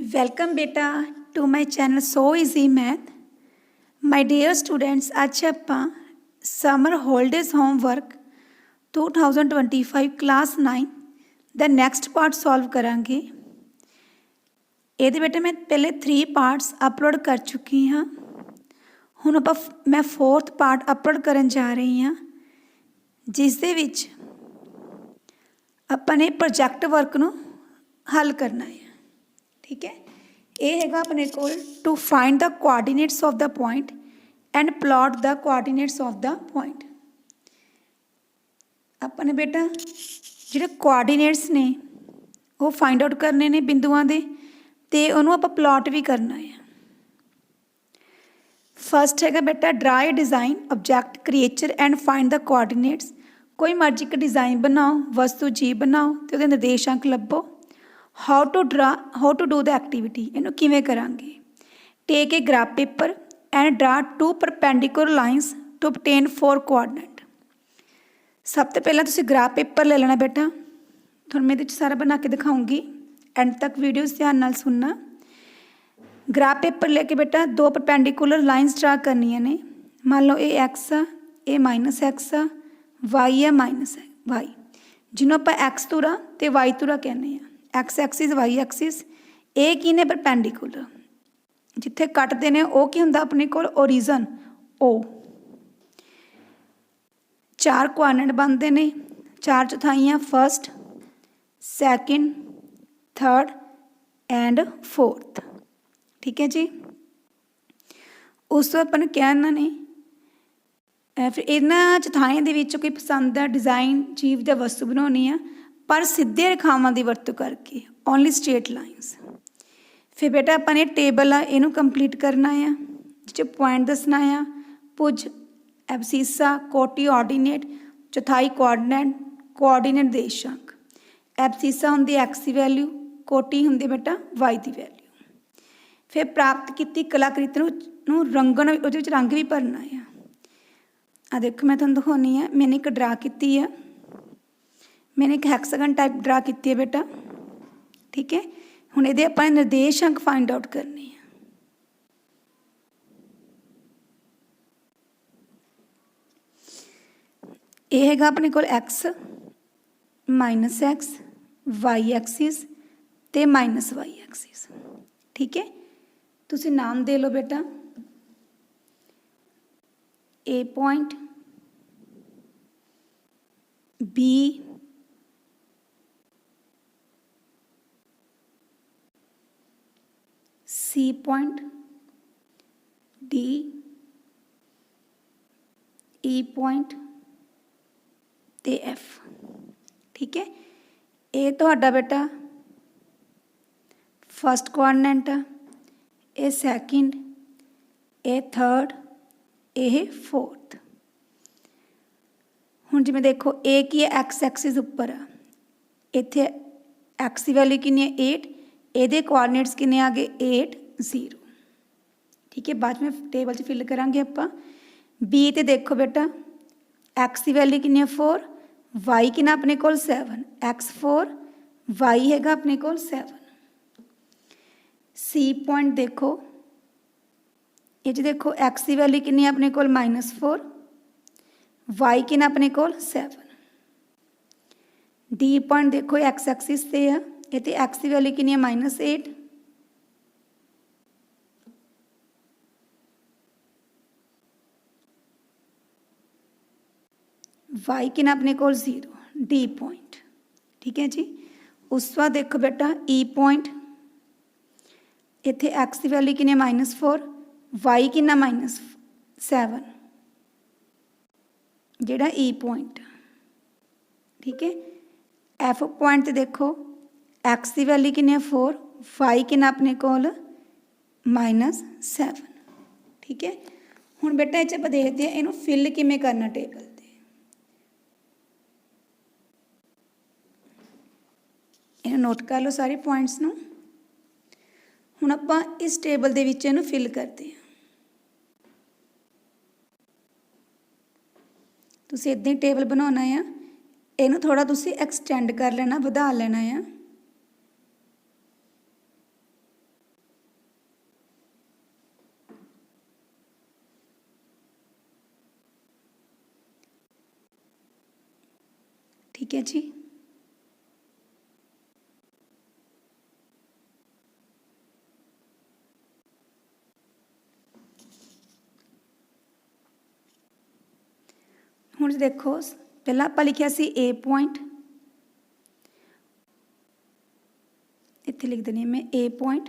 Welcome ਬੇਟਾ to my channel so easy math my dear students ਅੱਜ ਆਪਾਂ summer holidays homework 2025 class 9 ਦਾ next part solve ਕਰਾਂਗੇ ਇਹਦੇ ਬੇਟੇ ਮੈਂ ਪਹਿਲੇ 3 ਪਾਰਟਸ ਅਪਲੋਡ ਕਰ ਚੁੱਕੀ ਹਾਂ ਹੁਣ ਆਪਾਂ ਫ- ਮੈਂ ਫੋਰਥ ਪਾਰਟ ਅਪਲੋਡ ਕਰਨ ਜਾ ਰਹੀ ਹਾਂ ਜਿਸ ਦੇ ਵਿੱਚ ਆਪਾਂ ਨੇ ਪ੍ਰੋਜੈਕਟ ਵਰਕ ਨੂੰ ਹੱਲ ਕਰਨਾ ਹੈ ਠੀਕ ਹੈ? ਇਹ ਹੈਗਾ ਆਪਣੇ ਕੋਲ to find the coordinates of the point and plot the coordinates of the point ਆਪਾਂ ਨੇ ਬੇਟਾ, ਜਿਹੜੇ ਕੋਆਰਡੀਨੇਟਸ ਨੇ, ਉਹ ਫਾਈਂਡ ਆਊਟ ਕਰਨੇ ਨੇ ਬਿੰਦੂਆਂ ਦੇ ਤੇ ਉਹਨੂੰ ਆਪਾਂ ਪਲਾਟ ਵੀ ਕਰਨਾ ਹੈ। ਫਰਸਟ ਹੈਗਾ ਬੇਟਾ draw a design object creature and find the coordinates ਕੋਈ ਮਰਜ਼ੀ ਇੱਕ ਡਿਜ਼ਾਈਨ ਬਣਾਓ, ਵਸਤੂ ਜੀ ਬਣਾਓ ਤੇ ਉਹਦੇ ਨਿਰਦੇਸ਼ਾਂਕ ਲੱਭੋ। How to draw how to do the activity ਇਹਨੂੰ ਕਿਵੇਂ ਕਰਾਂਗੇ? Take a graph paper and draw two perpendicular lines to obtain four coordinate ਸਭ ਤੋਂ ਪਹਿਲਾਂ ਤੁਸੀਂ ਗ੍ਰਾਫ ਪੇਪਰ ਲੈ ਲੈਣਾ ਬੇਟਾ। ਤੁਹਾਨੂੰ ਮੈਂ ਇਹਦੇ ਵਿੱਚ ਸਾਰਾ ਬਣਾ ਕੇ ਦਿਖਾਉਂਗੀ। ਐਂਡ ਤੱਕ ਵੀਡੀਓਜ਼ ਧਿਆਨ ਨਾਲ ਸੁਣਨਾ। ਗ੍ਰਾਫ ਪੇਪਰ ਲੈ ਕੇ ਬੇਟਾ, ਦੋ ਪਰਪੈਂਡੀਕੂਲਰ ਲਾਈਨਸ ਡਰਾ ਕਰਨੀਆਂ ਨੇ। ਮੰਨ ਲਓ ਇਹ x ਆ, ਇਹ ਮਾਈਨਸ x ਆ, y ਆ ਮਾਈਨਸ y ਜਿਹਨੂੰ ਆਪਾਂ x ਤੁਰਾ ਤੇ y ਤੁਰਾ ਕਹਿੰਦੇ ਆ। X ਐਕਸਿਸ y ਐਕਸਿਸ ਇਹ ਕੀ ਨੇ ਪਰਪੈਂਡੀਕੂਲਰ ਜਿੱਥੇ ਕੱਟਦੇ ਨੇ, ਉਹ ਕੀ ਹੁੰਦਾ ਆਪਣੇ ਕੋਲ? ਓਰੀਜਨ O ਚਾਰ ਕੁਆਡਰੈਂਟ ਬਣਦੇ ਨੇ, ਚਾਰ ਚੌਥਾਈਆਂ first second third and fourth ਠੀਕ ਹੈ ਜੀ? ਉਸ ਤੋਂ ਆਪਾਂ ਨੂੰ ਕਿਹਾ ਇਹਨਾਂ ਨੇ? ਫਿਰ ਇਹਨਾਂ ਚਥਾਈਆਂ ਦੇ ਵਿੱਚ ਕੋਈ ਪਸੰਦ ਦਾ ਡਿਜ਼ਾਈਨ ਜੀਵ ਜਾਂ ਵਸਤੂ ਬਣਾਉਣੀ ਆ। ਪਰ ਸਿੱਧੇ ਰੇਖਾਵਾਂ ਦੀ ਵਰਤੋਂ ਕਰਕੇ ਓਨਲੀ ਸਟ੍ਰੇਟ ਲਾਈਨਸ ਫਿਰ ਬੇਟਾ ਆਪਾਂ ਨੇ ਟੇਬਲ ਆ, ਇਹਨੂੰ ਕੰਪਲੀਟ ਕਰਨਾ ਆ ਜਿਹ 'ਚ ਪੁਆਇੰਟ ਦੱਸਣਾ ਆ, ਪੁਜ ਐਬਸੀਸਾ ਕੋਟੀ ਆਰਡੀਨੇਟ ਚੌਥਾਈ ਕੋਆਰਡੀਨੇਟ ਕੋਆਰਡੀਨੇਟ ਦੇਸ਼ਾਂਕ ਐਬਸੀਸਾ ਹੁੰਦੀ ਐਕਸ ਦੀ ਵੈਲਿਊ ਕੋਟੀ ਹੁੰਦੀ ਬੇਟਾ ਵਾਈ ਦੀ ਵੈਲਿਊ ਫਿਰ ਪ੍ਰਾਪਤ ਕੀਤੀ ਕਲਾਕ੍ਰਿਤ ਨੂੰ ਨੂੰ ਰੰਗਣ, ਉਹਦੇ ਵਿੱਚ ਰੰਗ ਵੀ ਭਰਨਾ ਆ। ਆ ਦੇਖੋ, ਮੈਂ ਤੁਹਾਨੂੰ ਦਿਖਾਉਣੀ ਆ, ਮੈਨੇ ਇੱਕ ਡਰਾ ਕੀਤੀ ਆ। ਮੈंने ਇੱਕ ਹੈਕਸਾਗਨ ਟਾਈਪ ਡਰਾ ਕੀਤੀ ਹੈ ਬੇਟਾ ਠੀਕ ਹੈ ਹੁਣ ਇਹਦੇ ਆਪਾਂ ਨਿਰਦੇਸ਼ ਅੰਕ ਫਾਈਂਡ ਆਊਟ ਕਰਨੇ ਆ ਇਹ ਹੈਗਾ ਆਪਣੇ ਕੋਲ x x, y ਐਕਸਿਸ ਤੇ y ਐਕਸਿਸ ਠੀਕ ਹੈ ਤੁਸੀਂ ਨਾਮ ਦੇ ਲਓ ਬੇਟਾ A point B C point, D E point ਤੇ F. ਠੀਕ ਹੈ ਇਹ ਤੁਹਾਡਾ ਬੇਟਾ ਫਸਟ ਕੁਆਡਰੈਂਟ ਆ ਇਹ ਸੈਕਿੰਡ ਇਹ ਥਰਡ ਇਹ ਫੋਰਥ ਹੁਣ ਜਿਵੇਂ ਦੇਖੋ A ਕੀ ਹੈ x ਐਕਸਿਸ ਉੱਪਰ ਆ ਇੱਥੇ x ਦੀ ਵੈਲਿਊ ਕਿੰਨੀ ਹੈ 8 ਇਹਦੇ ਕੋਆਰਡੀਨੇਟਸ ਕਿੰਨੇ ਆ ਗਏ 8 0 ਠੀਕ ਹੈ ਬਾਅਦ ਵਿੱਚ ਟੇਬਲ 'ਚ ਫਿਲ ਕਰਾਂਗੇ ਆਪਾਂ B ਤੇ ਦੇਖੋ ਬੇਟਾ x ਦੀ ਵੈਲਿਊ ਕਿੰਨੀ ਹੈ 4 y ਕਿੰਨਾ ਆਪਣੇ ਕੋਲ 7 x 4 y ਹੈਗਾ ਆਪਣੇ ਕੋਲ 7 C ਪੁਆਇੰਟ ਦੇਖੋ ਇਹ 'ਚ ਦੇਖੋ x ਦੀ ਵੈਲਿਊ ਕਿੰਨੀ ਹੈ ਆਪਣੇ ਕੋਲ -4 y ਕਿੰਨਾ ਆਪਣੇ ਕੋਲ 7 D ਪੁਆਇੰਟ ਦੇਖੋ x ਐਕਸਿਸ ਤੇ ਆ ਇਹ ਤੇ x ਦੀ ਵੈਲਿਊ ਕਿੰਨੀ ਹੈ -8 y ਕਿੰਨਾ ਆਪਣੇ ਕੋਲ? 0 D ਪੁਆਇੰਟ ਠੀਕ ਹੈ ਜੀ? ਉਸ ਤੋਂ ਬਾਅਦ ਦੇਖੋ ਬੇਟਾ E ਪੁਆਇੰਟ ਇੱਥੇ x ਦੀ ਵੈਲਿਊ ਕਿੰਨੀ ਹੈ? -4 y ਕਿੰਨਾ? -7 ਜਿਹੜਾ E ਪੁਆਇੰਟ ਠੀਕ ਹੈ? F ਪੁਆਇੰਟ ਤੇ ਦੇਖੋ, x ਦੀ ਵੈਲਿਊ ਕਿੰਨੀ ਹੈ? 4 y ਕਿੰਨਾ ਆਪਣੇ ਕੋਲ? -7 ਠੀਕ ਹੈ? ਹੁਣ ਬੇਟਾ ਇਹ ਚ ਆਪਾਂ ਦੇਖਦੇ ਹਾਂ ਇਹਨੂੰ ਫਿਲ ਕਿਵੇਂ ਕਰਨਾ ਟੇਬਲ ਇਹਨੂੰ ਨੋਟ ਕਰ ਲਓ ਸਾਰੇ ਪੁਆਇੰਟਸ ਨੂੰ। ਹੁਣ ਆਪਾਂ ਇਸ ਟੇਬਲ ਦੇ ਵਿੱਚ ਇਹਨੂੰ ਫਿਲ ਕਰਦੇ ਹਾਂ। ਤੁਸੀਂ ਇਦਾਂ ਹੀ ਟੇਬਲ ਬਣਾਉਣਾ ਆ। ਇਹਨੂੰ ਥੋੜਾ ਤੁਸੀਂ ਐਕਸਟੈਂਡ ਕਰ ਲੈਣਾ, ਵਧਾ ਲੈਣਾ ਆ। ਠੀਕ ਹੈ ਜੀ? ਹੁਣ ਦੇਖੋ ਪਹਿਲਾਂ ਆਪਾਂ ਲਿਖਿਆ ਸੀ A ਪੁਆਇੰਟ ਇੱਥੇ ਲਿਖ ਦਿੰਦੀ ਹਾਂ ਮੈਂ A ਪੁਆਇੰਟ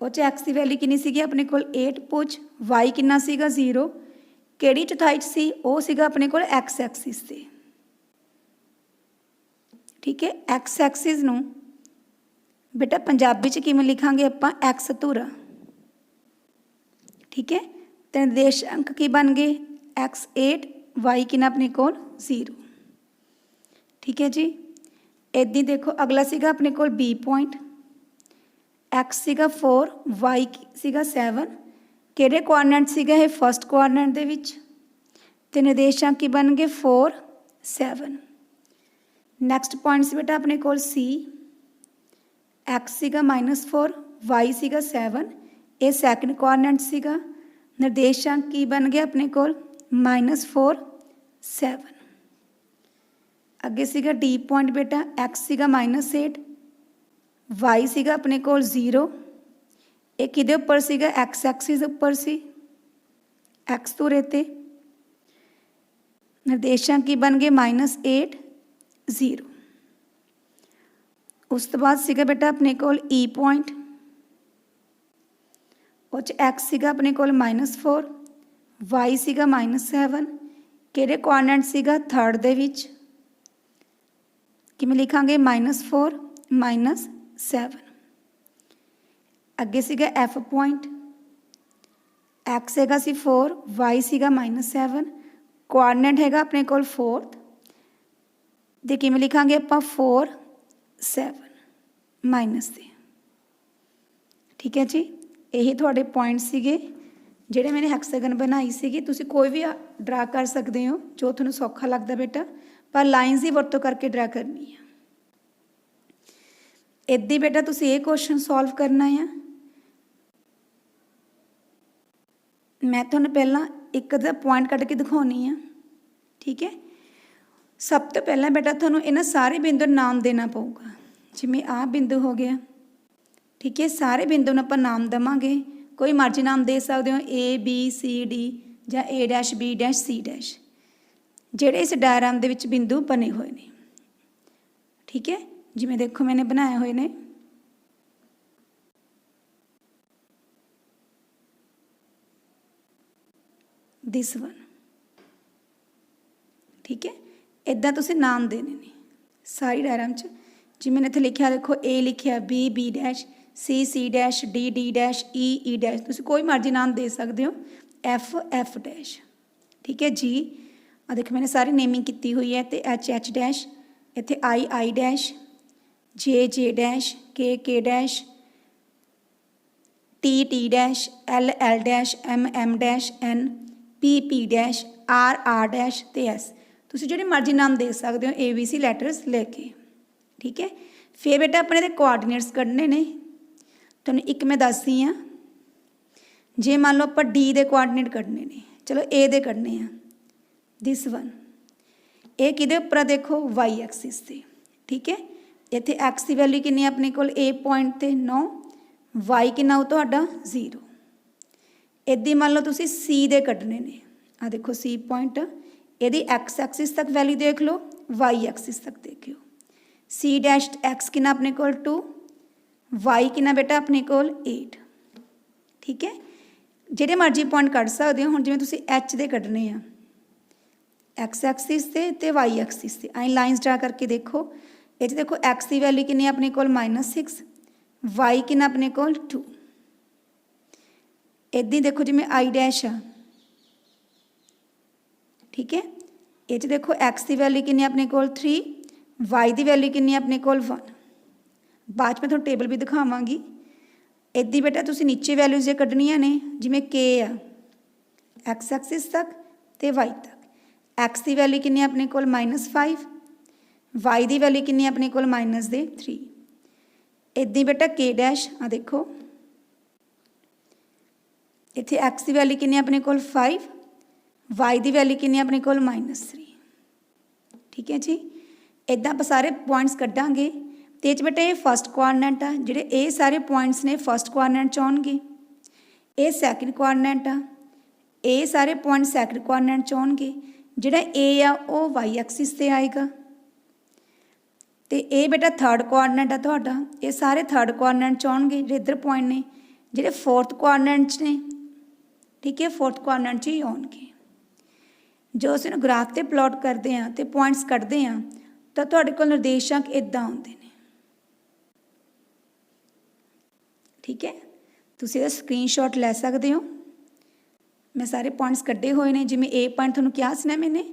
ਉਹ ਚ x ਦੀ ਵੈਲਿਊ ਕਿੰਨੀ ਸੀਗੀ ਆਪਣੇ ਕੋਲ 8 ਪੁੱਛ y ਕਿੰਨਾ ਸੀਗਾ 0 ਕਿਹੜੀ ਚੌਥਾਈ 'ਚ ਸੀ ਉਹ ਸੀਗਾ ਆਪਣੇ ਕੋਲ x ਐਕਸਿਸ ਤੇ ਠੀਕ ਹੈ x ਐਕਸਿਸ ਨੂੰ ਬੇਟਾ ਪੰਜਾਬੀ 'ਚ ਕਿਵੇਂ ਲਿਖਾਂਗੇ ਆਪਾਂ x ਧੁਰਾ ਠੀਕ ਹੈ ਤੇ ਨਿਰਦੇਸ਼ਾਂਕ ਕੀ ਬਣ ਗਏ x8 y ਕਿੰਨਾ ਆਪਣੇ ਕੋਲ 0 ਠੀਕ ਹੈ ਜੀ ਇਦਾਂ ਦੇਖੋ ਅਗਲਾ ਸੀਗਾ ਆਪਣੇ ਕੋਲ b ਪੁਆਇੰਟ x ਸੀਗਾ 4 y ਸੀਗਾ 7 ਕਿਹੜੇ ਕੁਆਡਰੈਂਟ ਸੀਗਾ ਇਹ ਫਰਸਟ ਕੁਆਡਰੈਂਟ ਦੇ ਵਿੱਚ ਤੇ ਨਿਰਦੇਸ਼ਾਂਕ ਕੀ ਬਣ ਗਏ 4 7 ਨੈਕਸਟ ਪੁਆਇੰਟ ਸੀ ਬੇਟਾ ਆਪਣੇ ਕੋਲ c. X ਸੀਗਾ -4 y ਸੀਗਾ 7 ਇਹ ਸੈਕੰਡ ਕੁਆਡਰੈਂਟ ਸੀਗਾ ਨਿਰਦੇਸ਼ਾਂਕ ਕੀ ਬਣ ਗਿਆ ਆਪਣੇ ਕੋਲ -4 7 ਅੱਗੇ ਸੀਗਾ d ਪੁਆਇੰਟ ਬੇਟਾ x ਸੀਗਾ -8 y ਸੀਗਾ ਆਪਣੇ ਕੋਲ 0 ਇਹ ਕਿਹਦੇ ਉੱਪਰ ਸੀਗਾ x ਐਕਸਿਸ ਉੱਪਰ ਸੀ x ਧੁਰੇ ਤੇ ਨਿਰਦੇਸ਼ਾਂਕ ਕੀ ਬਣ ਗਏ -8 0 ਉਸ ਤੋਂ ਬਾਅਦ ਸੀਗਾ ਬੇਟਾ ਆਪਣੇ ਕੋਲ e ਪੁਆਇੰਟ ਉਹ ਚ x ਸੀਗਾ ਆਪਣੇ ਕੋਲ -4 y ਸੀਗਾ -7 ਕਿਹੜੇ ਕੁਆਡਰੈਂਟ ਸੀਗਾ? ਥਰਡ ਦੇ ਵਿੱਚ। ਕਿਵੇਂ ਲਿਖਾਂਗੇ? -4 7 ਅੱਗੇ ਸੀਗਾ f ਪੁਆਇੰਟ x ਹੈਗਾ ਸੀ 4 y ਸੀਗਾ -7 ਕੋਆਰਡੀਨੇਟ ਹੈਗਾ ਆਪਣੇ ਕੋਲ 4th ਦੇ ਕਿਵੇਂ ਲਿਖਾਂਗੇ ਆਪਾਂ? 4 7 ਮਾਈਨਸ ਦੇ ਠੀਕ ਹੈ ਜੀ? ਇਹ ਤੁਹਾਡੇ ਪੁਆਇੰਟ ਸੀਗੇ। ਜਿਹੜੇ ਮੈंने ਹੈਕਸਾਗਨ ਬਣਾਈ ਸੀਗੀ, ਤੁਸੀਂ ਕੋਈ ਵੀ ਡਰਾ ਕਰ ਸਕਦੇ ਹੋ, ਜੋ ਤੁਹਾਨੂੰ ਸੌਖਾ ਲੱਗਦਾ ਬੇਟਾ, ਪਰ ਲਾਈਨਸ ਦੀ ਵਰਤੋਂ ਕਰਕੇ ਡਰਾ ਕਰਨੀ ਹੈ ਇੱਦੀ ਬੇਟਾ, ਤੁਸੀਂ ਇਹ ਕੁਐਸਚਨ ਸੋਲਵ ਕਰਨਾ ਆ। ਮੈਂ ਤੁਹਾਨੂੰ ਪਹਿਲਾਂ ਇੱਕ ਦਾ ਪੁਆਇੰਟ ਕੱਢ ਕੇ ਦਿਖਾਉਣੀ ਆ, ਠੀਕ ਹੈ? ਸਭ ਤੋਂ ਪਹਿਲਾਂ ਬੇਟਾ, ਤੁਹਾਨੂੰ ਇਹਨਾਂ ਸਾਰੇ ਬਿੰਦੂ ਨੂੰ ਨਾਮ ਦੇਣਾ ਪਊਗਾ। ਜਿਵੇਂ ਆਹ ਬਿੰਦੂ ਹੋ ਗਿਆ, ਠੀਕ ਹੈ? ਸਾਰੇ ਬਿੰਦੂ ਨੂੰ ਆਪਾਂ ਨਾਮ ਦਵਾਂਗੇ। ਕੋਈ ਮਰਜ਼ੀ ਨਾਮ ਦੇ ਸਕਦੇ ਹੋ, A, B, C, D ਜਾਂ A dash B dash C dash ਜਿਹੜੇ ਇਸ ਡਾਇਗਰਾਮ ਦੇ ਵਿੱਚ ਬਿੰਦੂ ਬਣੇ ਹੋਏ ਨੇ। ਠੀਕ ਹੈ? ਜਿਵੇਂ ਦੇਖੋ, ਮੈਨੇ ਬਣਾਏ ਹੋਏ ਨੇ। ਦਿਸ ਵਨ ਠੀਕ ਹੈ? ਇਦਾਂ ਤੁਸੀਂ ਨਾਮ ਦੇਣੇ ਨੇ। ਸਾਰੀ ਡਾਇਗਰਾਮ ਚ। ਜਿਵੇਂ ਮੈंने ਇੱਥੇ ਲਿਖਿਆ, ਦੇਖੋ, A ਲਿਖਿਆ, B B C C dash D D dash E E, e dash ਤੁਸੀਂ ਕੋਈ ਮਰਜ਼ੀ ਨਾਮ ਦੇ ਸਕਦੇ ਹੋ। F F ਡੈਸ਼ ਠੀਕ ਹੈ ਜੀ? ਆ ਦੇਖੋ, ਮੈਨੇ ਸਾਰੀ ਨੇਮਿੰਗ ਕੀਤੀ ਹੋਈ ਹੈ ਤੇ H H ਡੈਸ਼ ਇੱਥੇ ਆਈ I dash J J dash K K dash T T dash L L dash M M dash N P P dash R R dash ਤੇ S ਤੁਸੀਂ ਜਿਹੜੇ ਮਰਜ਼ੀ ਨਾਮ ਦੇ ਸਕਦੇ ਹੋ ਏ B ਸੀ ਲੈਟਰਸ ਲੈ ਕੇ। ਠੀਕ ਹੈ? ਫਿਰ ਬੇਟਾ ਆਪਣੇ ਦੇ ਕੋਆਰਡੀਨੇਟਸ ਕੱਢਣੇ ਨੇ। ਤੁਹਾਨੂੰ ਇੱਕ ਮੈਂ ਦੱਸਦੀ ਆ ਜੇ ਮੰਨ ਲਓ ਆਪਾਂ ਡੀ ਦੇ ਕੋਆਰਡੀਨੇਟ ਕੱਢਨੇ ਨੇ, ਚਲੋ ਏ ਦੇ ਕੱਢਨੇ ਆ। ਦਿਸ ਵਨ ਇਹ ਕਿਹਦੇ ਉੱਪਰ ਆ ਦੇਖੋ? ਵਾਈ ਐਕਸਿਸ ਤੇ। ਠੀਕ ਹੈ? ਇੱਥੇ x ਦੀ ਵੈਲਿਊ ਕਿੰਨੀ ਹੈ ਆਪਣੇ ਕੋਲ? A ਪੁਆਇੰਟ ਤੇ 9 y ਕਿੰਨਾ ਉਹ ਤੁਹਾਡਾ? 0 ਇਦਾਂ ਮੰਨ ਲਓ ਤੁਸੀਂ C ਦੇ ਕੱਢਣੇ ਨੇ। ਆ ਦੇਖੋ C ਪੁਆਇੰਟ ਇਹਦੀ x ਐਕਸਿਸ ਤੱਕ ਵੈਲਿਊ ਦੇਖ ਲਓ, y ਐਕਸਿਸ ਤੱਕ ਦੇਖਿਓ। C ਡੈਸ਼ x ਕਿੰਨਾ ਆਪਣੇ ਕੋਲ? 2 y ਕਿੰਨਾ ਬੇਟਾ ਆਪਣੇ ਕੋਲ? 8 ਠੀਕ ਹੈ? ਜਿਹੜੇ ਮਰਜ਼ੀ ਪੁਆਇੰਟ ਕੱਢ ਸਕਦੇ ਹੋ। ਹੁਣ ਜਿਵੇਂ ਤੁਸੀਂ h ਦੇ ਕੱਢਣੇ ਆ। x ਐਕਸਿਸ ਤੇ ਤੇ y ਐਕਸਿਸ ਤੇ। ਐਂ ਲਾਈਨਸ ਡਰਾ ਕਰਕੇ ਦੇਖੋ। ਇਹ 'ਚ ਦੇਖੋ x ਦੀ ਵੈਲਿਊ ਕਿੰਨੀ ਆਪਣੇ ਕੋਲ? -6 y ਕਿੰਨਾ ਆਪਣੇ ਕੋਲ? 2 ਇਦਾਂ ਦੇਖੋ ਜਿਵੇਂ i ਡੈਸ਼ ਆ। ਠੀਕ ਹੈ? ਇਹ 'ਚ ਦੇਖੋ x ਦੀ ਵੈਲਿਊ ਕਿੰਨੀ ਆਪਣੇ ਕੋਲ? 3 y ਦੀ ਵੈਲਿਊ ਕਿੰਨੀ ਆਪਣੇ ਕੋਲ? 1 ਬਾਅਦ 'ਚ ਮੈਂ ਤੁਹਾਨੂੰ ਟੇਬਲ ਵੀ ਦਿਖਾਵਾਂਗੀ। ਇੱਦੀ ਬੇਟਾ ਤੁਸੀਂ ਨੀਚੇ ਵੈਲਿਊਜ਼ ਜੇ ਕੱਢਣੀਆਂ ਨੇ, ਜਿਵੇਂ k ਆ। x ਐਕਸਿਸ ਤੱਕ ਤੇ y ਤੱਕ। x ਦੀ ਵੈਲਿਊ ਕਿੰਨੀ ਆਪਣੇ ਕੋਲ? -5 y ਦੀ ਵੈਲਿਊ ਕਿੰਨੀ ਆਪਣੇ ਕੋਲ? ਮਾਈਨਸ ਦੇ 3 ਇੱਦੀ ਬੇਟਾ k ਡੈਸ਼ ਆ ਦੇਖੋ। ਇੱਥੇ x ਦੀ ਵੈਲਿਊ ਕਿੰਨੀ ਆਪਣੇ ਕੋਲ? 5 y ਦੀ ਵੈਲਿਊ ਕਿੰਨੀ ਆਪਣੇ ਕੋਲ? -3 ਠੀਕ ਹੈ ਜੀ? ਇਦਾਂ ਆਪਾਂ ਸਾਰੇ ਪੁਆਇੰਟਸ ਕੱਢਾਂਗੇ। ਤੇ ਇਹ 'ਚ ਬੇਟਾ ਇਹ ਫਸਟ ਕੁਆਡਰੈਂਟ ਆ, ਜਿਹੜੇ ਇਹ ਸਾਰੇ ਪੁਆਇੰਟਸ ਨੇ ਫਸਟ ਕੁਆਡਰੈਂਟ 'ਚ ਆਉਣਗੇ। ਇਹ ਸੈਕਿੰਡ ਕੁਆਡਰੈਂਟ ਆ, ਇਹ ਸਾਰੇ ਪੁਆਇੰਟ ਸੈਕਿੰਡ ਕੁਆਡਰੈਂਟ 'ਚ ਆਉਣਗੇ। ਜਿਹੜਾ A ਆ, ਉਹ y ਐਕਸਿਸ ਤੇ ਆਏਗਾ। ਤੇ ਇਹ ਬੇਟਾ ਥਰਡ ਕੁਆਡਰੈਂਟ ਆ ਤੁਹਾਡਾ, ਇਹ ਸਾਰੇ ਥਰਡ ਕੁਆਡਰੈਂਟ 'ਚ ਆਉਣਗੇ, ਜਿਹੜੇ ਇੱਧਰ ਪੁਆਇੰਟ ਨੇ, ਜਿਹੜੇ ਫੋਰਥ ਕੁਆਡਰੈਂਟ 'ਚ ਨੇ, ਠੀਕ ਹੈ ਫੋਰਥ ਕੁਆਡਰੈਂਟ 'ਚ ਹੀ ਆਉਣਗੇ। ਜੋ ਅਸੀਂ ਨੂੰ ਗ੍ਰਾਫ ਤੇ ਪਲਾਟ ਕਰਦੇ ਆ ਤੇ ਪੁਆਇੰਟਸ ਕੱਢਦੇ ਆ ਤਾਂ ਤੁਹਾਡੇ ਕੋਲ ਨਿਰਦੇਸ਼ਾਂਕ ਇਦਾਂ ਆਉਂਦੇ ਨੇ। ਠੀਕ ਹੈ? ਤੁਸੀਂ ਇਹਦਾ ਸਕਰੀਨਸ਼ਾਟ ਲੈ ਸਕਦੇ ਹੋ। ਮੈਂ ਸਾਰੇ ਪੁਆਇੰਟਸ ਕੱਢੇ ਹੋਏ ਨੇ, ਜਿਵੇਂ A ਪੁਆਇੰਟ ਤੁਹਾਨੂੰ ਕਿਹਾ ਸੀ ਨਾ ਮੈਨੇ,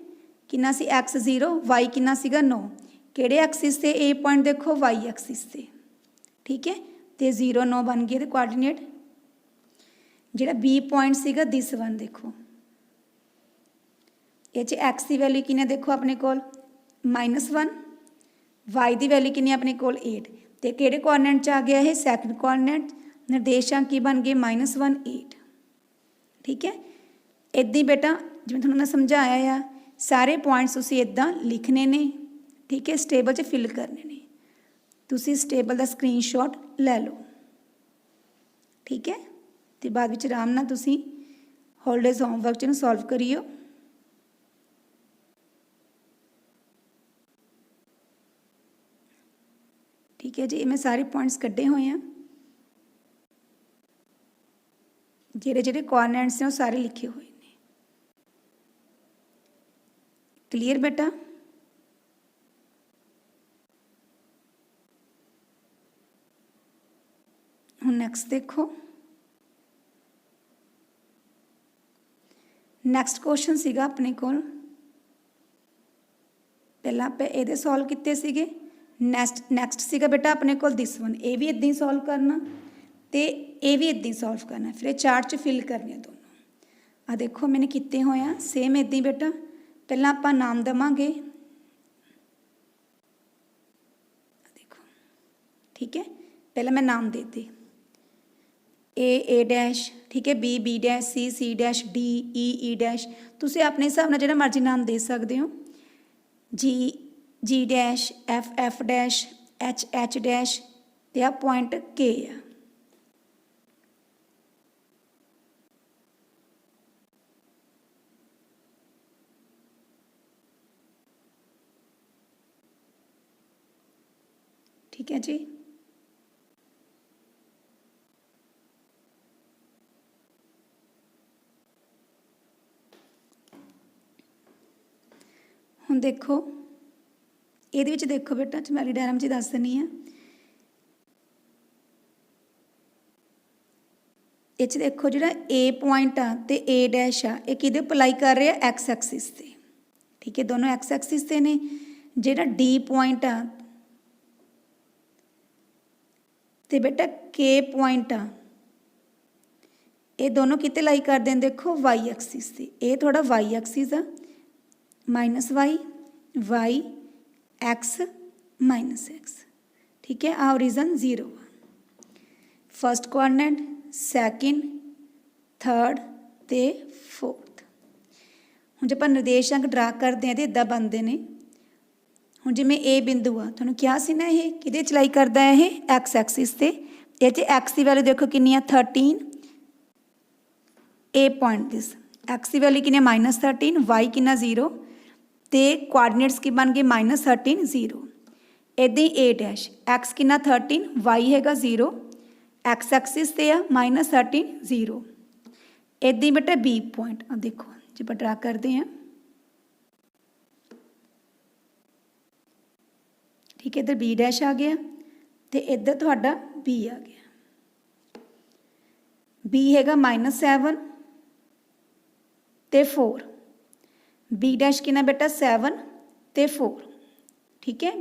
ਕਿੰਨਾ ਸੀ x0 y ਕਿੰਨਾ ਸੀਗਾ 9 ਕਿਹੜੇ ਐਕਸਿਸ ਤੇ A ਪੁਆਇੰਟ ਦੇਖੋ? Y ਐਕਸਿਸ ਤੇ। ਠੀਕ ਹੈ? ਤੇ 0 9 ਬਣ ਗਏ ਤੇ ਕੋਆਰਡੀਨੇਟ ਜਿਹੜਾ B ਪੁਆਇੰਟ ਸੀਗਾ ਦਿਸ ਵਨ ਦੇਖੋ। ਇਹ ਚ x ਦੀ ਵੈਲਿਊ ਕਿੰਨੀ ਦੇਖੋ ਆਪਣੇ ਕੋਲ? -1 y ਦੀ ਵੈਲਿਊ ਕਿੰਨੀ ਆਪਣੇ ਕੋਲ? 8 ਤੇ ਕਿਹੜੇ ਕੋਆਰਡੀਨੇਟ ਚ ਆ ਗਿਆ ਇਹ? Second coordinate. ਨਿਰਦੇਸ਼ਾਂਕ ਕੀ ਬਣ ਗਏ? -1 8 ਠੀਕ ਹੈ? ਇਦਾਂ ਹੀ ਬੇਟਾ, ਜਿਵੇਂ ਤੁਹਾਨੂੰ ਮੈਂ ਸਮਝਾਇਆ ਆ, ਸਾਰੇ ਪੁਆਇੰਟਸ ਤੁਸੀਂ ਇਦਾਂ ਲਿਖਣੇ ਨੇ। ਠੀਕ ਹੈ? ਸਟੇਬਲ 'ਚ ਫਿਲ ਕਰਨੇ ਨੇ। ਤੁਸੀਂ ਸਟੇਬਲ ਦਾ ਸਕਰੀਨਸ਼ਾਟ ਲੈ ਲਓ। ਠੀਕ ਹੈ? ਤੇ ਬਾਅਦ ਵਿੱਚ ਆਰਾਮ ਨਾਲ ਤੁਸੀਂ ਹੌਲੀਡੇਜ਼ ਹੋਮਵਰਕ 'ਚ ਨੂੰ ਸੋਲਵ ਕਰਿਓ। ਠੀਕ ਹੈ ਜੀ ਇਹ ਮੈਂ ਸਾਰੇ ਪੁਆਇੰਟਸ ਕੱਢੇ ਹੋਏ ਆ ਜਿਹੜੇ ਜਿਹੜੇ ਕੋਆਰਡੀਨੇਟਸ ਨੇ ਉਹ ਸਾਰੇ ਲਿਖੇ ਹੋਏ ਨੇ ਕਲੀਅਰ ਬੇਟਾ ਹੁਣ ਨੈਕਸਟ ਦੇਖੋ ਨੈਕਸਟ ਕੁਐਸਚਨ ਸੀਗਾ ਆਪਣੇ ਕੋਲ ਪਹਿਲਾਂ ਆਪਾਂ ਇਹਦੇ ਸੋਲਵ ਕੀਤੇ ਸੀਗੇ ਨੈਕਸਟ ਨੈਕਸਟ ਸੀਗਾ ਬੇਟਾ ਆਪਣੇ ਕੋਲ ਦਿਸ ਵਨ ਇਹ ਵੀ ਇਦਾਂ ਹੀ ਸੋਲਵ ਕਰਨਾ ਤੇ ਇਹ ਵੀ ਇਦਾਂ ਹੀ ਸੋਲਵ ਕਰਨਾ, ਫਿਰ ਇਹ ਚਾਰਟ 'ਚ ਫਿਲ ਕਰਨੇ ਦੋਨੋਂ। ਆ ਦੇਖੋ, ਮੈਨੇ ਕੀਤੇ ਹੋਏ ਆ ਸੇਮ ਇਦਾਂ ਹੀ ਬੇਟਾ, ਪਹਿਲਾਂ ਆਪਾਂ ਨਾਮ ਦਵਾਂਗੇ। ਦੇਖੋ, ਠੀਕ ਹੈ, ਪਹਿਲਾਂ ਮੈਂ ਨਾਮ ਦੇਤੇ। A A ਡੈਸ਼ ਠੀਕ ਹੈ, B B dash C C dash D E E dash ਤੁਸੀਂ ਆਪਣੇ ਹਿਸਾਬ ਨਾਲ ਜਿਹੜਾ ਮਰਜ਼ੀ ਨਾਮ ਦੇ ਸਕਦੇ ਹੋ। G G dash F F dash H H dash ਤੇ ਆ ਪੁਆਇੰਟ ਕੇ ਆ ਠੀਕ ਹੈ ਜੀ ਹੁਣ ਦੇਖੋ ਇਹਦੇ ਵਿੱਚ ਦੇਖੋ ਬੇਟਾ ਚਮੈਲੀ ਡਾਇਗਰਾਮ 'ਚ ਦੱਸ ਦਿੰਨੀ ਆ। ਇਹ 'ਚ ਦੇਖੋ ਜਿਹੜਾ A ਪੁਆਇੰਟ ਆ ਤੇ A ਡੈਸ਼ ਆ, ਇਹ ਕਿਹਦੇ ਅਪਲਾਈ ਕਰ ਰਿਹਾ? X ਐਕਸਿਸ ਤੇ। ਠੀਕ ਹੈ, ਦੋਨੋਂ x ਐਕਸਿਸ ਤੇ ਨੇ। ਜਿਹੜਾ D ਪੁਆਇੰਟ ਆ ਤੇ ਬੇਟਾ K ਪੁਆਇੰਟ ਆ, ਇਹ ਦੋਨੋਂ ਕਿਤੇ ਲਾਈ ਕਰਦੇ ਨੇ ਦੇਖੋ y ਐਕਸਿਸ ਤੇ। ਇਹ ਥੋੜਾ y ਐਕਸਿਸ ਆ। Minus y y x minus x. ਠੀਕ ਹੈ ਆ region 0 first coordinate second third ਤੇ ਫੋਰਥ ਹੁਣ ਜੇ ਆਪਾਂ ਨਿਰਦੇਸ਼ ਅੰਕ ਡਰਾ ਕਰਦੇ ਹਾਂ ਤੇ ਇਦਾਂ ਬਣਦੇ ਨੇ। ਹੁਣ ਜਿਵੇਂ A ਬਿੰਦੂ ਆ, ਤੁਹਾਨੂੰ ਕਿਹਾ ਸੀ ਨਾ ਇਹ, ਕਿਹਦੇ ਚਲਾਈ ਕਰਦਾ ਹੈ ਇਹ? x ਐਕਸਿਸ ਤੇ। ਇਹ ਚ x ਦੀ ਵੈਲਿਊ ਦੇਖੋ ਕਿੰਨੀ ਆ? 13 A ਪੁਆਇੰਟ ਦਿਸ x ਦੀ ਵੈਲਿਊ ਕਿੰਨੀ ਹੈ -13 y ਕਿੰਨਾ 0 ਤੇ ਕੋਆਰਡੀਨੇਟਸ ਕੀ ਬਣ ਗਏ? -13 0 ਇਦਾਂ ਹੀ A ਡੈਸ਼ x ਕਿੰਨਾ? 13 y ਹੈਗਾ 0 x ਐਕਸਿਸ ਤੇ ਆ -13 0 ਇਦਾਂ ਹੀ ਬੇਟਾ B ਪੁਆਇੰਟ ਆ ਦੇਖੋ, ਜੇ ਆਪਾਂ ਡਰਾ ਕਰਦੇ ਆ ਠੀਕ ਹੈ, ਇੱਧਰ B ਡੈਸ਼ ਆ ਗਿਆ, ਤੇ ਇੱਧਰ ਤੁਹਾਡਾ B ਆ ਗਿਆ। B ਹੈਗਾ -7 ਤੇ 4 B ਡੈਸ਼ ਕਿੰਨਾ ਬੇਟਾ 7 ਤੇ 4 ਠੀਕ ਹੈ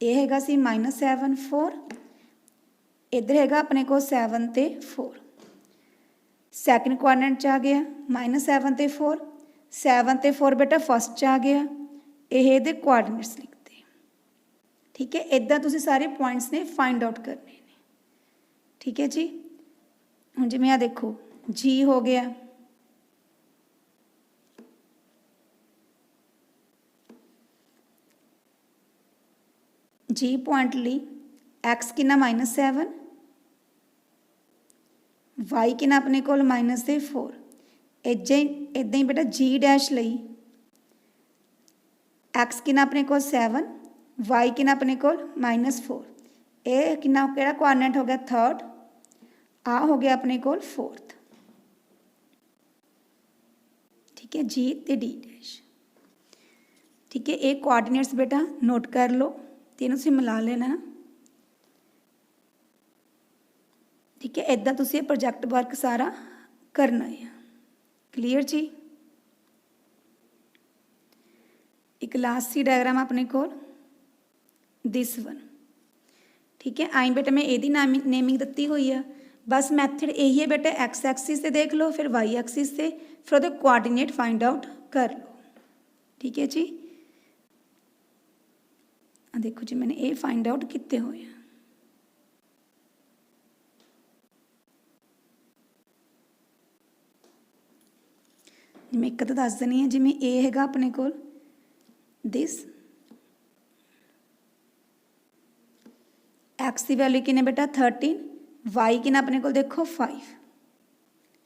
ਇਹ ਹੈਗਾ ਸੀ -7 4 ਇੱਧਰ ਹੈਗਾ ਆਪਣੇ ਕੋਲ 7 ਤੇ 4 ਸੈਕੰਡ ਕੁਆਡਰੈਂਟ ਚ ਆ ਗਿਆ -7 ਤੇ 4 7 ਤੇ 4 ਬੇਟਾ ਫਸਟ ਚ ਆ ਗਿਆ ਇਹ ਇਹਦੇ ਕੁਆਰਡੀਨੇਟਸ ਲਿਖਦੇ ਠੀਕ ਹੈ ਇਦਾਂ ਤੁਸੀਂ ਸਾਰੇ ਪੁਆਇੰਟਸ ਨੇ ਫਾਈਂਡ ਆਊਟ ਕਰਨੇ ਨੇ ਠੀਕ ਹੈ ਜੀ ਹੁਣ ਜਿਵੇਂ ਆ ਦੇਖੋ ਜੀ ਹੋ ਗਿਆ ਜੀ ਪੁਆਇੰਟ ਲਈ x ਕਿੰਨਾ -7 y ਕਿੰਨਾ ਆਪਣੇ ਕੋਲ ਮਾਈਨਸ ਦੇ 4 ਇੱਦਾਂ ਹੀ ਇੱਦਾਂ ਹੀ ਬੇਟਾ g ਡੈਸ਼ ਲਈ x ਕਿੰਨਾ ਆਪਣੇ ਕੋਲ 7 y ਕਿੰਨਾ ਆਪਣੇ ਕੋਲ -4 ਇਹ ਕਿੰਨਾ ਕਿਹੜਾ ਕੁਆਡਰੈਂਟ ਹੋ ਗਿਆ ਥਰਡ ਆ ਹੋ ਗਿਆ ਆਪਣੇ ਕੋਲ ਫੋਰਥ ਠੀਕ ਹੈ g ਤੇ d ਡੈਸ਼ ਠੀਕ ਹੈ ਇਹ ਕੋਆਰਡੀਨੇਟਸ ਬੇਟਾ ਨੋਟ ਕਰ ਲਓ ਤੇ ਇਹਨੂੰ ਤੁਸੀਂ ਮਿਲਾ ਲੈਣਾ ਨਾ। ਠੀਕ ਹੈ ਇਦਾਂ ਤੁਸੀਂ ਇਹ ਪ੍ਰੋਜੈਕਟ ਵਰਕ ਸਾਰਾ ਕਰਨਾ ਹੈ। ਕਲੀਅਰ ਜੀ? ਇੱਕ ਲਾਸਟ ਸੀ ਡਾਇਗਰਾਮ ਆਪਣੇ ਕੋਲ। ਦਿਸ ਵਨ ਠੀਕ ਹੈ, ਆਈ ਬੇਟਾ ਮੈਂ ਇਹਦੀ ਨੇਮਿੰਗ ਦਿੱਤੀ ਹੋਈ ਆ। ਬਸ ਮੈਥਡ ਇਹੀ ਹੈ ਬੇਟਾ ਐਕਸ ਐਕਸਿਸ ਤੇ ਦੇਖ ਲਓ, ਫਿਰ ਵਾਈ ਐਕਸਿਸ ਤੇ, ਫਿਰ ਉਹਦੇ ਕੋਆਰਡੀਨੇਟ ਫਾਈਂਡ ਆਊਟ ਕਰ ਲਓ। ਠੀਕ ਹੈ ਜੀ? ਆ ਦੇਖੋ ਜੀ, ਮੈਨੇ ਇਹ ਫਾਈਂਡ ਆਊਟ ਕੀਤੇ ਹੋਏ ਆ। ਜਿਵੇਂ ਇੱਕ ਤਾਂ ਦੱਸ ਦਣੀ ਹੈ ਜਿਵੇਂ ਇਹ ਹੈਗਾ ਆਪਣੇ ਕੋਲ ਦਿਸ x ਦੀ ਵੈਲਿਊ ਕਿੰਨੇ ਬੇਟਾ? 13 y ਕਿੰਨਾ ਆਪਣੇ ਕੋਲ ਦੇਖੋ? 5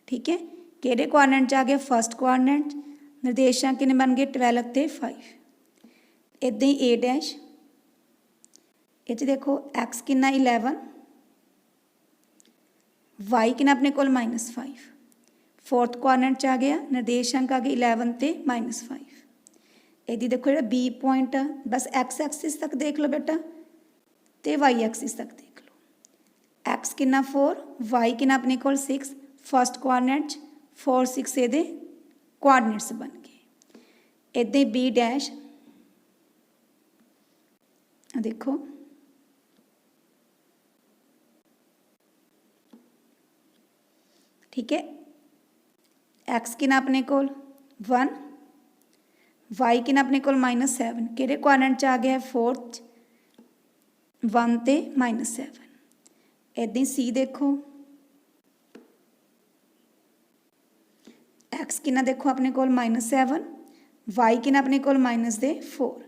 ਠੀਕ ਹੈ? ਕਿਹੜੇ ਕੁਆਡਰੈਂਟ ਚ ਆ ਗਏ ਫਰਸਟ ਕੁਆਡਰੈਂਟ ਨਿਰਦੇਸ਼ਾਂ ਕਿੰਨੇ ਬਣ ਗਏ? 12 ਤੇ 5 ਇਦਾਂ ਹੀ a ਡੈਸ਼ ਇਹ ਚ ਦੇਖੋ x ਕਿੰਨਾ 11 y ਕਿੰਨਾ ਆਪਣੇ ਕੋਲ -5 ਫੋਰਥ ਕੁਆਡਰੈਂਟ ਚ ਆ ਗਿਆ ਨਿਰਦੇਸ਼ਾਂਕ ਆ ਗਏ 11 ਤੇ -5 ਇਹਦੀ ਦੇਖੋ ਜਿਹੜਾ b ਪੁਆਇੰਟ ਆ, ਬਸ x ਐਕਸਿਸ ਤੱਕ ਦੇਖ ਲਓ ਬੇਟਾ, ਤੇ y ਐਕਸਿਸ ਤੱਕ ਦੇਖ ਲਓ। x ਕਿੰਨਾ 4 y ਕਿੰਨਾ ਆਪਣੇ ਕੋਲ 6 ਫਰਸਟ ਕੁਆਡਰੈਂਟ 4 6 ਇਹਦੇ ਕੋਆਰਡੀਨੇਟਸ ਬਣ ਗਏ। ਇਦਾਂ ਹੀ b ਡੈਸ਼ ਆ ਦੇਖੋ ਠੀਕ ਹੈ x ਕਿੰਨਾ ਆਪਣੇ ਕੋਲ 1 y ਕਿੰਨਾ ਆਪਣੇ ਕੋਲ -7 ਕਿਹੜੇ ਕੁਆਡਰੈਂਟ ਚ ਆ ਗਿਆ 4th 1 ਤੇ -7 ਇਦਾਂ ਹੀ c ਦੇਖੋ x ਕਿੰਨਾ ਦੇਖੋ ਆਪਣੇ ਕੋਲ -7 y ਕਿੰਨਾ ਆਪਣੇ ਕੋਲ ਮਾਈਨਸ ਦੇ 4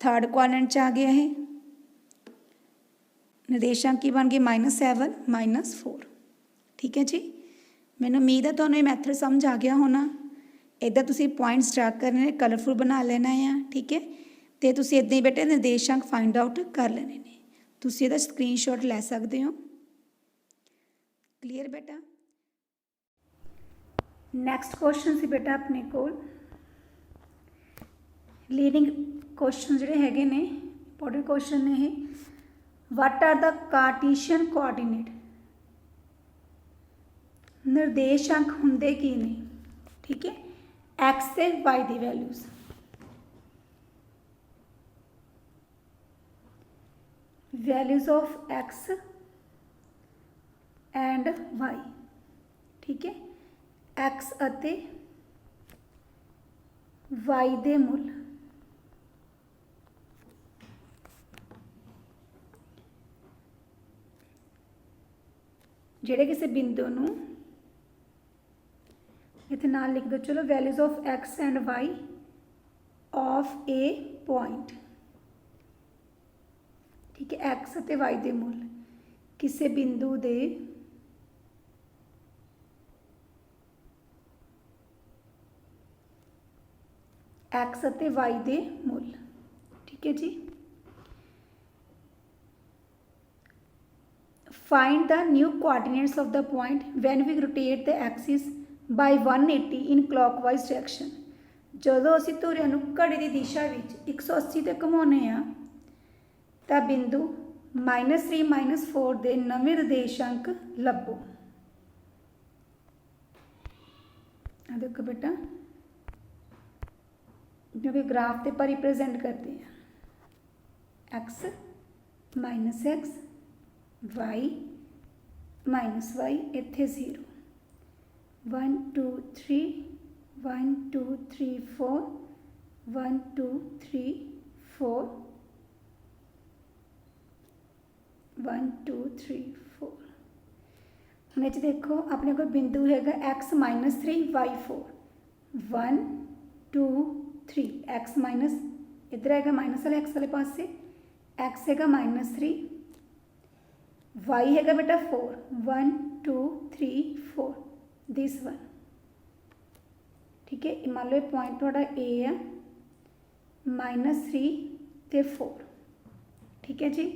ਥਰਡ ਕੁਆਡਰੈਂਟ ਚ ਆ ਗਿਆ ਇਹ ਨਿਰਦੇਸ਼ਾਂਕ ਕੀ ਬਣ ਗਏ -7 4 ਠੀਕ ਹੈ ਜੀ ਮੈਨੂੰ ਉਮੀਦ ਹੈ ਤੁਹਾਨੂੰ ਇਹ ਮੈਥਡ ਸਮਝ ਆ ਗਿਆ ਹੋਣਾ। ਇਦਾਂ ਤੁਸੀਂ ਪੁਆਇੰਟਸ ਟਰੈਕ ਕਰਨੇ ਨੇ ਕਲਰਫੁਲ ਬਣਾ ਲੈਣਾ ਆ, ਠੀਕ ਹੈ? ਤੇ ਤੁਸੀਂ ਇਦਾਂ ਹੀ ਬੇਟੇ ਨਿਰਦੇਸ਼ਾਂਕ ਫਾਈਂਡ ਆਊਟ ਕਰ ਲੈਣੇ ਨੇ। ਤੁਸੀਂ ਇਹਦਾ ਸਕਰੀਨਸ਼ਾਟ ਲੈ ਸਕਦੇ ਹੋ। ਕਲੀਅਰ ਬੇਟਾ? ਨੈਕਸਟ ਕੁਐਸਚਨ ਸੀ ਬੇਟਾ ਆਪਣੇ ਕੋਲ। ਲੀਡਿੰਗ ਕੁਐਸਚਨ ਜਿਹੜੇ ਹੈਗੇ ਨੇ ਇੰਪੋਰਟੈਂਟ ਕੁਐਸਚਨ ਨੇ ਇਹ। ਵਾਟ ਆਰ ਦਾ ਕਾਰਟੀਸ਼ੀਅਨ ਕੋਆਰਡੀਨੇਟ ਨਿਰਦੇਸ਼ ਅੰਕ ਹੁੰਦੇ ਕੀ ਨੇ? ਠੀਕ ਹੈ? X ਤੇ y the values values of x and y ਠੀਕ ਹੈ? X ਅਤੇ y ਦੇ ਮੁੱਲ। ਜਿਹੜੇ ਕਿਸੇ ਬਿੰਦੂ ਨੂੰ ਇੱਥੇ ਨਾਲ ਲਿਖ ਦਿਓ ਚਲੋ values of x and y of a point ਠੀਕ ਹੈ x ਅਤੇ y ਦੇ ਮੁੱਲ ਕਿਸੇ ਬਿੰਦੂ ਦੇ x ਅਤੇ y ਦੇ ਮੁੱਲ ਠੀਕ ਹੈ ਜੀ find the new coordinates of the point when we rotate the axis by 180 in clockwise direction. ਜਦੋਂ ਅਸੀਂ ਧੁਰਿਆਂ ਨੂੰ ਘੜੀ ਦੀ ਦਿਸ਼ਾ ਵਿੱਚ 180 ਤੇ ਘੁਮਾਉਂਦੇ ਆ ਤਾਂ ਬਿੰਦੂ -3 4 ਦੇ ਨਵੇਂ ਨਿਰਦੇਸ਼ਾਂਕ ਲੱਭੋ। ਆ ਦੇਖੋ ਬੇਟਾ। ਜੋ ਕਿ ਗ੍ਰਾਫ ਤੇ ਪਰ ਰਿਪਰੈਜ਼ੈਂਟ ਕਰਦੇ ਆ x x, y minus y, ਇੱਥੇ 0 1 2 3 1 2 3 4 1 2 3 4 1 2 3 4 ਹੁਣ ਇਹ 'ਚ ਦੇਖੋ ਆਪਣੇ ਕੋਲ ਬਿੰਦੂ ਹੈਗਾ x 3 y 4 1 2 3 x ਮਾਈਨਸ ਇੱਧਰ ਹੈਗਾ ਮਾਈਨਸ ਵਾਲੇ x ਵਾਲੇ ਪਾਸੇ x ਹੈਗਾ -3 y ਹੈਗਾ ਬੇਟਾ 4 1 2 3 4 this one. ਠੀਕ ਹੈ, ਇਹ ਮੰਨ ਲਓ ਇਹ ਪੁਆਇੰਟ ਤੁਹਾਡਾ A ਆ -3 ਤੇ 4 ਠੀਕ ਹੈ ਜੀ?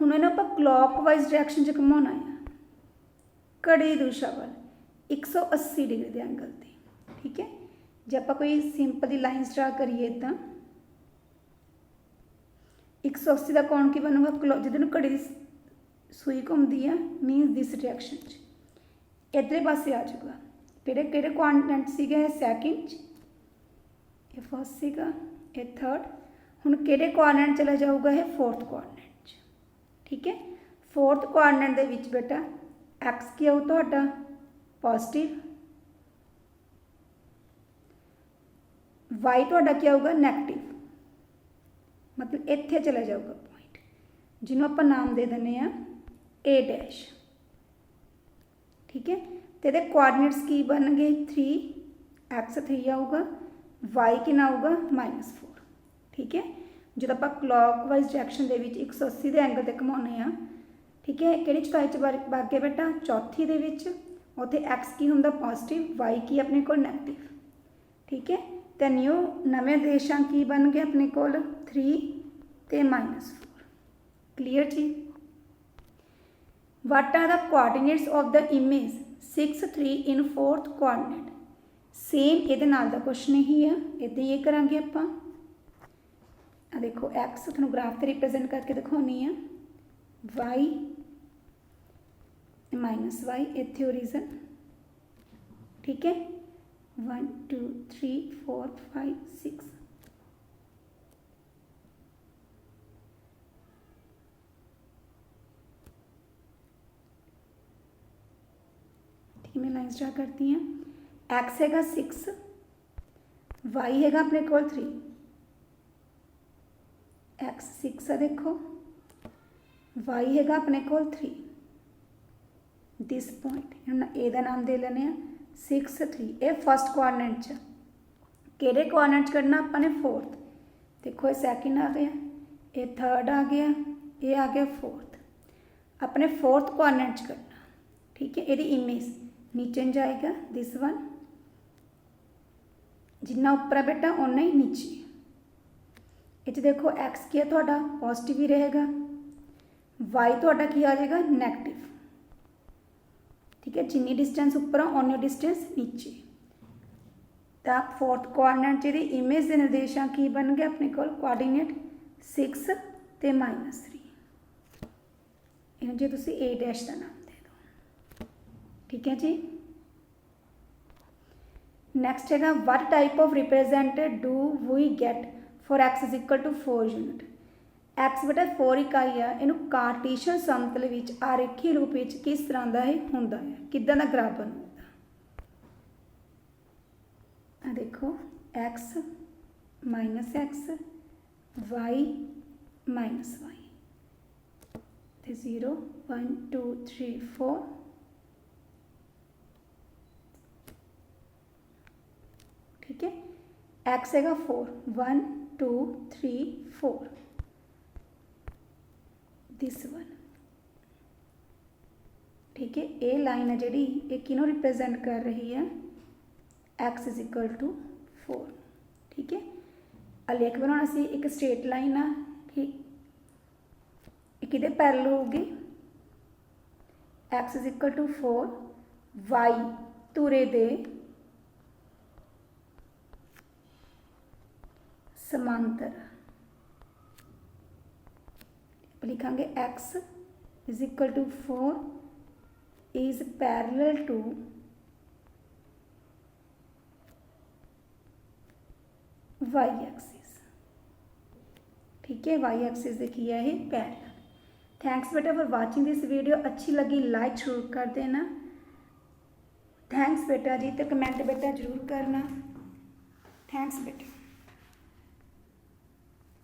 ਹੁਣ ਇਹਨੂੰ ਆਪਾਂ ਕਲੌਕਵਾਈਜ਼ ਡਾਇਰੈਕਸ਼ਨ 'ਚ ਘੁਮਾਉਣਾ ਹੈ। ਘੜੀ ਦੀ ਦਿਸ਼ਾ ਵੱਲ 180 ਡਿਗਰੀ ਦੇ ਐਂਗਲ ਤੇ। ਠੀਕ ਹੈ? ਜੇ ਆਪਾਂ ਕੋਈ ਸਿੰਪਲ ਦੀ ਲਾਈਨਸ ਡਰਾ ਕਰੀਏ ਤਾਂ 180 ਦਾ ਕੋਣ ਕੀ ਬਣੂਗਾ? ਕਲੋ ਜਿਹਦੇ ਨੂੰ ਘੜੀ ਦੀ ਸੂਈ ਘੁੰਮਦੀ ਆ ਮੀਨਸ ਦਿਸ ਡਾਇਰੈਕਸ਼ਨ 'ਚ। ਇਧਰੇ ਪਾਸੇ ਆ ਜਾਊਗਾ। ਕਿਹੜੇ ਕਿਹੜੇ ਕੁਆਂਟੈਂਟ ਸੀਗੇ? ਇਹ ਸੈਕਿੰਡ 'ਚ ਇਹ ਫਸਟ ਸੀਗਾ, ਇਹ ਥਰਡ ਹੁਣ ਕਿਹੜੇ ਕੁਆਡਰੈਂਟ ਚਲਾ ਜਾਊਗਾ? ਇਹ ਫੋਰਥ ਕੁਆਡਰੈਂਟ 'ਚ ਠੀਕ ਹੈ? ਫੋਰਥ ਕੁਆਡਰੈਂਟ ਦੇ ਵਿੱਚ ਬੇਟਾ, x ਕੀ ਆਊ ਤੁਹਾਡਾ? ਪੋਜ਼ਿਟਿਵ y ਤੁਹਾਡਾ ਕੀ ਆਊਗਾ? 네ਗੇਟਿਵ ਮਤਲਬ ਇੱਥੇ ਚਲਾ ਜਾਊਗਾ ਪੁਆਇੰਟ ਜਿਹਨੂੰ ਆਪਾਂ ਨਾਮ ਦੇ ਦਿੰਨੇ ਆ a ਡੈਸ਼ ਠੀਕ ਹੈ? ਤੇ ਇਹਦੇ ਕੋਆਰਡੀਨੇਟਸ ਕੀ ਬਣਨਗੇ? 3 x 3 ਆਊਗਾ, y ਕਿੰਨਾ ਆਊਗਾ? -4 ਠੀਕ ਹੈ? ਜਦੋਂ ਆਪਾਂ ਕਲੌਕਵਾਈਜ਼ ਡਾਇਰੈਕਸ਼ਨ ਦੇ ਵਿੱਚ 180 ਦੇ ਐਂਗਲ ਤੇ ਘੁਮਾਉਂਦੇ ਆ ਠੀਕ ਹੈ? ਕਿਹੜੀ ਚੁਕਾਈ ਚ ਵਗ ਗਿਆ ਬੇਟਾ? ਚੌਥੀ ਦੇ ਵਿੱਚ। ਉੱਥੇ x ਕੀ ਹੁੰਦਾ? ਪੋਜ਼ਿਟਿਵ y ਕੀ ਆਪਣੇ ਕੋਲ? ਨੈਗੇਟਿਵ ਠੀਕ ਹੈ? ਤੇ ਨਿਊ ਨਵੇਂ ਦੇਸ਼ਾਂ ਕੀ ਬਣ ਗਏ ਆਪਣੇ ਕੋਲ? 3 ਤੇ -4 ਕਲੀਅਰ ਜੀ? What are the coordinates of the image? 6 3 in fourth coordinate. Same ਇਹਦੇ ਨਾਲ ਦਾ ਕੁਐਸਚਨ ਹੀ ਆ। ਇਦਾਂ ਹੀ ਇਹ ਕਰਾਂਗੇ ਆਪਾਂ। ਆ ਦੇਖੋ, x ਤੁਹਾਨੂੰ ਗ੍ਰਾਫ ਤੇ ਰਿਪਰੈਜ਼ੈਂਟ ਕਰਕੇ ਦਿਖਾਉਣੀ ਆ। Y ਮਾਈਨਸ y, ਇੱਥੇ ਓਰੀਜਨ ਠੀਕ ਹੈ? 1 2 3 4 5 6 मैं लाइन स्टार्ट करती हैं x ਹੈਗਾ 6 y ਹੈਗਾ ਆਪਣੇ ਕੋਲ 3 x 6 ਆ ਦੇਖੋ y ਹੈਗਾ ਆਪਣੇ ਕੋਲ 3 ਦਿਸ ਪੁਆਇੰਟ ਹੁਣ a ਦਾ ਨਾਮ ਦੇ ਲੈਨੇ ਆ 6 3 ਇਹ ਫਸਟ ਕੁਆਡਰੈਂਟ ਚ ਕਿਹੜੇ ਕੁਆਡਰੈਂਟ ਚ ਕਰਨਾ ਆਪਾਂ ਨੇ ਫੋਰਥ ਦੇਖੋ ਇਹ ਸੈਕਿੰਡ ਆ ਗਿਆ ਇਹ ਥਰਡ ਆ ਗਿਆ ਇਹ ਆ ਗਿਆ ਫੋਰਥ ਆਪਣੇ ਫੋਰਥ ਕੁਆਡਰੈਂਟ ਚ ਕਰਨਾ ਠੀਕ ਹੈ ਇਹਦੀ ਇਮੇਜ ਨੀਚੇ ਨੂੰ ਜਾਏਗਾ ਦਿਸ ਵਨ ਜਿੰਨਾ ਉੱਪਰ ਹੈ ਬੇਟਾ, ਓਨਾ ਹੀ ਨੀਚੇ। ਇਹ 'ਚ ਦੇਖੋ, x ਕੀ ਹੈ ਤੁਹਾਡਾ? ਪੋਜ਼ਿਟਿਵ ਹੀ ਰਹੇਗਾ। y ਤੁਹਾਡਾ ਕੀ ਆ ਜਾਏਗਾ? 네ਗੇਟਿਵ ਠੀਕ ਹੈ, ਜਿੰਨੀ ਡਿਸਟੈਂਸ ਉੱਪਰ ਆ, ਓਨੀ ਡਿਸਟੈਂਸ ਨੀਚੇ। ਤਾਂ ਫੋਰਥ ਕੁਆਡਰੈਂਟ ਜਿਹਦੀ ਇਮੇਜ ਦੇ ਨਿਰਦੇਸ਼ਾਂ ਕੀ ਬਣ ਗਏ ਆਪਣੇ ਕੋਲ? ਕੋਆਰਡੀਨੇਟ 6 ਤੇ -3 ਇਹਨੂੰ ਜੇ ਤੁਸੀਂ a ਡੈਸ਼ ਦਾ ਨਾਮ ਠੀਕ ਹੈ ਜੀ। ਨੈਕਸਟ ਹੈਗਾ what type of represented do we get for x is equal to 4 unit x ਬਟਾ 4 ਇਕਾਈ ਆ, ਇਹਨੂੰ ਕਾਰਟੀਸ਼ੀਅਨ ਸਮਤਲ ਵਿੱਚ ਆਰੇਖੀ ਰੂਪ ਵਿੱਚ ਕਿਸ ਤਰ੍ਹਾਂ ਦਾ ਇਹ ਹੁੰਦਾ ਹੈ? ਕਿੱਦਾਂ ਦਾ ਗ੍ਰਾਫ ਬਣਦਾ ਆ ਦੇਖੋ, x x, y y ਤੇ 0 1 2 3 4 ठीक है x ਹੈਗਾ 4 1 2 3 4 this one ਠੀਕ ਹੈ ਇਹ ਲਾਈਨ ਹੈ ਜਿਹੜੀ ਇਹ ਕਿਹਨੂੰ ਰਿਪਰੈਜ਼ੈਂਟ ਕਰ ਰਹੀ ਹੈ x 4 ਠੀਕ ਹੈ ਆ ਲੇਖ ਬਣਾਉਣਾ ਸੀ ਇੱਕ ਸਟ੍ਰੇਟ ਲਾਈਨ ਆ ਠੀਕ ਇਹ ਕਿਹਦੇ ਪੈਰਲਲ ਹੋਊਗੀ x 4 y ਤੁਰੇ ਦੇ समांतर। लिखेंगे x is equal to four is parallel to y axis ठीक है वाई एक्सिस देखिए है पैरेलल थैंक्स बेटा फॉर वाचिंग दिस वीडियो अच्छी लगी लाइक ज़रूर कर देना। थैंक्स बेटा जी तो कमेंट बेटा ज़रूर करना। थैंक्स बेटा।